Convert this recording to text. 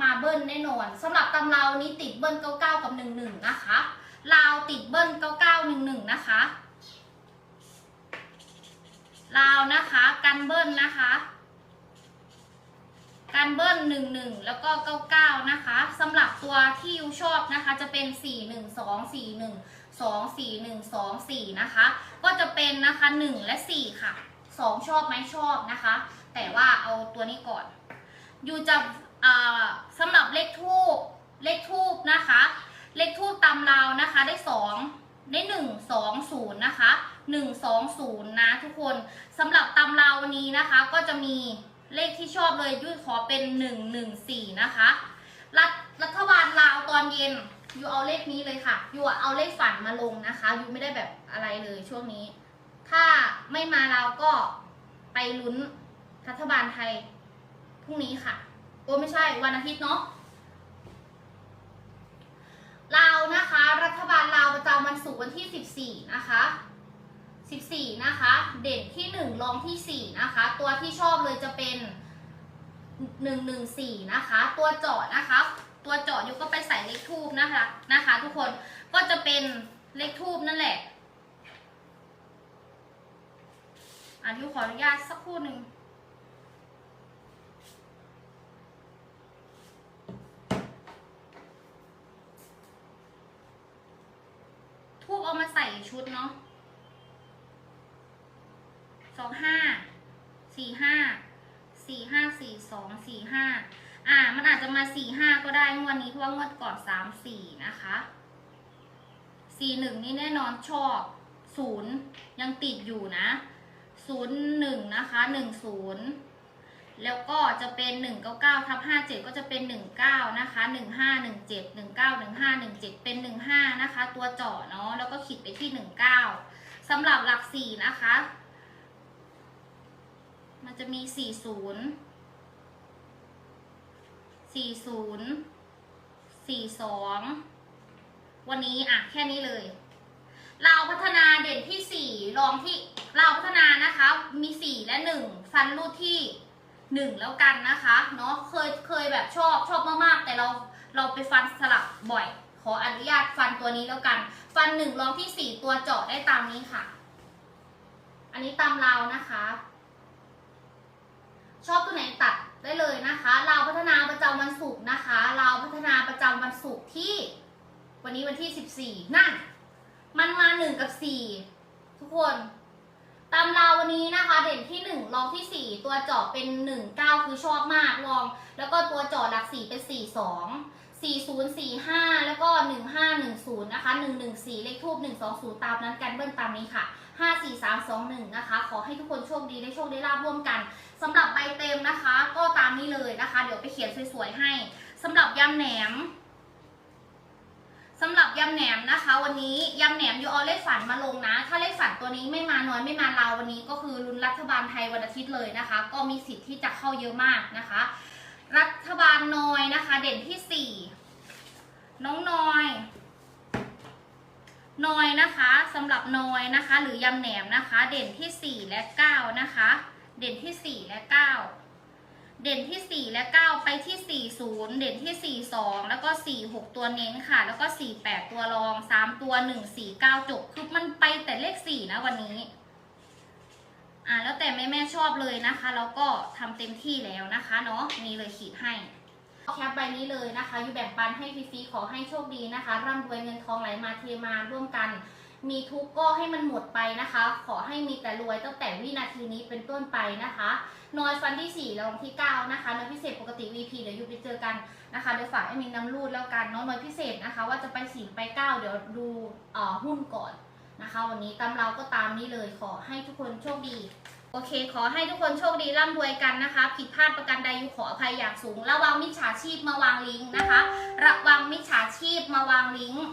มาเบิ้ลแน่นอนสำหรับตำรานี้ติดเบิ้ล99 กับ 11 นะคะลาวติดเบิ้ล99 11 นะคะลาวนะคะกันเบิ้ลนะคะกันเบิ้ล11 แล้วก็ 99 นะคะสำหรับตัวที่ยูชอบนะคะจะเป็น 412 41 241 24 นะคะ ก็จะเป็นนะคะ 1 และ 4 ค่ะ 2 ชอบไหมชอบนะคะ แต่ว่าเอาตัวนี้ก่อนยูจะ สำหรับเลขทูบเลขทูบนะคะ เลขทูบตำราวนะคะได้2ได้1 2 0นย์นะคะ1 2 0นย์นะทุกคนสำหรับตำราวนนี้นะคะก็จะมีเลขที่ชอบเลยยุ้ยขอเป็น1 1 4นะคะรัฐรัฐบาลลาวตอนเย็นยูเอาเลขนี้เลยค่ะยูเอาเลขฝันมาลงนะคะยูไม่ได้แบบอะไรเลยช่วงนี้ ถ้าไม่มาเราวก็ไปลุ้นรัฐบาลไทยพรุ่งนี้ค่ะ โอ้ไม่ใช่วันอาทิตย์เนาะลาวนะคะ รัฐบาลลาวประจำวันศุกร์วันที่ 14 นะคะ 14 นะคะ เด่นที่ 1 รองที่ 4 นะคะ ตัวที่ชอบเลยจะเป็น 114 นะคะ ตัวเจาะนะคะ ตัวเจาะอยู่ก็ไปใส่เลขทูบนะคะนะคะ ทุกคนก็จะเป็นเลขทูบนั่นแหละ อะที่ขออนุญาตสักครู่หนึ่ง ทูบเอา มาใส่ชุดเนาะสองห้าสี่ห้าสี่ห้าสี่สองสี่ห้าอ่า มันอาจจะมาสี่ห้าก็ได้งวดนี้เพราะว่างวดก่อนสามสี่นะคะสี่หนึ่งนี่แน่นอนชอบศูนย์ยังติดอยู่นะศูนย์หนึ่งนะคะหนึ่งศูนย์ แล้วก็จะเป็นหนึ่งเก้าเก้าทับห้าเจ็ดก็จะเป็นหนึ่งเก้านะคะหนึ่งห้าหนึ่งเจ็ดหนึ่งเก้าหนึ่งห้าหนึ่งเจ็ดเป็นหนึ่งห้านะคะ ตัวเจาะเนาะแล้วก็ขีดไปที่หนึ่งเก้าสำหรับหลักสี่นะคะ มันจะมีสี่ศูนย์สี่ศูนย์สี่สองวันนี้อะแค่นี้เลยเราพัฒนาเด่นที่สี่รองที่เราพัฒนานะคะ มีสี่และหนึ่งฟันรูดที่ หนึ่งแล้วกันนะคะเนาะเคยเคยแบบชอบชอบมากๆ แต่เราเราไปฟันสลับบ่อย ขออนุญาตฟันตัวนี้แล้วกัน ฟันหนึ่งรองที่สี่ตัวเจาะได้ตามนี้ค่ะ อันนี้ตามเราวนะคะ ชอบตัวไหนตัดได้เลยนะคะเราวพัฒนาประจำวันศุกร์นะคะเราวพัฒนาประจำวันศุกร์ที่ วันนี้วันที่สิบสี่นั่น มันมาหนึ่งกับสี่ทุกคน ตามเราวันนี้นะคะ เด่นที่หนึ่งรองที่สี่ตัวเจาะเป็นหนึ่งเก้าคือชอบมากลอง แล้วก็ตัวเจาะหลักสี่เป็นสี่สองสี่ศูนย์สี่ห้าแล้วก็หนึ่งห้าหนึ่งศูนย์นะคะหนึ่งหนึ่งสี่เลขทูบหนึ่งสองศูนย์ตามนั้นกันเบิ้ลตามนี้ค่ะห้าสี่สามสองหนึ่งนะคะ ขอให้ทุกคนโชคดีได้โชคได้ลาบร่วมกันสำหรับใบเต็มนะคะ ก็ตามนี้เลยนะคะ เดี๋ยวไปเขียนสวยๆให้สำหรับยำแหนมำแหนมนะคะ วันนี้ยำแหนมยูเอาเลขฝันมาลงนะ ถ้าเลขฝันตัวนี้ไม่มาน้อยไม่มาเราวันนี้ก็คือรุนรัฐบาลไทยวันอาทิตย์เลยนะคะ ก็มีสิทธิ์ที่จะเข้าเยอะมากนะคะ รัฐบาลนอยนะคะ เด่นที่สี่น้องนอยนอยนะคะสำหรับนอยนะคะ หรือยำแหนมนะคะ เด่นที่สี่และเก้านะคะ เด่นที่สี่และเก้า เด่นที่ 4 และ 9 ไปที่ 40 เด่นที่ 42 แล้วก็ 46 ตัวเน้นค่ะ แล้วก็ 48 ตัวรอง 3 ตัว 1 4 9 จบ คือมันไปแต่เลข 4 นะวันนี้ อ่าแล้วแต่แม่แม่ชอบเลยนะคะ แล้วก็ทำเต็มที่แล้วนะคะเนาะนี่เลยขีดให้แคปใบนี้เลยนะคะ อยู่แบ่งปันให้ฟรีๆขอให้โชคดีนะคะ ร่ำรวยเงินทองไหลมาเทมาร่วมกัน มีทุกข์ก็ให้มันหมดไปนะคะ ขอให้มีแต่รวยตั้งแต่วินาทีนี้เป็นต้นไปนะคะนอยฟันที่4รองที่ 9 นะคะนอยพิเศษปกติ VP เดี๋ยวยูไปเจอกันนะคะเดี๋ยวฝากให้มีน้ำรูดแล้วกันเนาะนอยพิเศษนะคะ ว่าจะไป4ไป 9 เดี๋ยวดูเอ่อหุ้นก่อนนะคะ วันนี้ตามเราก็ตามนี้เลยขอให้ทุกคนโชคดีโอเค ขอให้ทุกคนโชคดีร่ำรวยกันนะคะ ผิดพลาดประการใดยูขออภัยอย่างสูง ระวังมิจฉาชีพมาวางลิงก์นะคะ ระวังมิจฉาชีพมาวางลิงก์